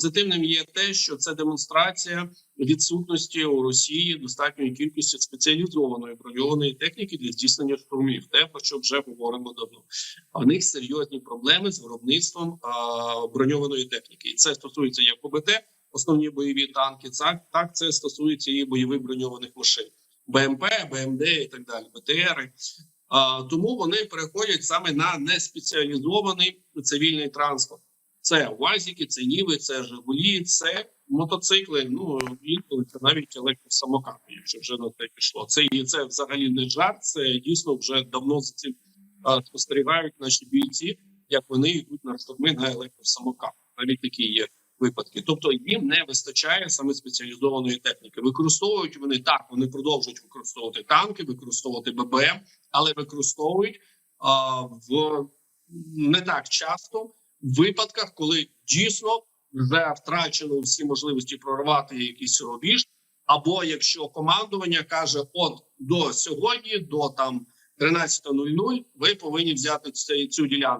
Позитивним є те, що це демонстрація відсутності у Росії достатньої кількості спеціалізованої броньованої техніки для здійснення штурмів. Те про що вже говоримо давно. А них серйозні проблеми з виробництвом броньованої техніки, і це стосується як ОБТ, основні бойові танки. Так, так це стосується і бойових броньованих машин, БМП, БМД і так далі, БТРи. Тому вони переходять саме на неспеціалізований цивільний транспорт. Це УАЗики, це Ніви, це Жигулі, це мотоцикли. Ну інколи це навіть електросамокати, якщо вже на те пішло. Це це взагалі не жарт. Це дійсно вже давно за цим спостерігають наші бійці, як вони йдуть на штурми на електросамокатах. Навіть такі є випадки. Тобто їм не вистачає саме спеціалізованої техніки. Використовують вони так. Вони продовжують використовувати танки, використовувати ББМ, але використовують а, в не так часто випадках, коли дійсно вже втрачено всі можливості прорвати якийсь рубіж, або якщо командування каже: от до сьогодні, до там 13.00 ви повинні взяти цю, цю ділянку.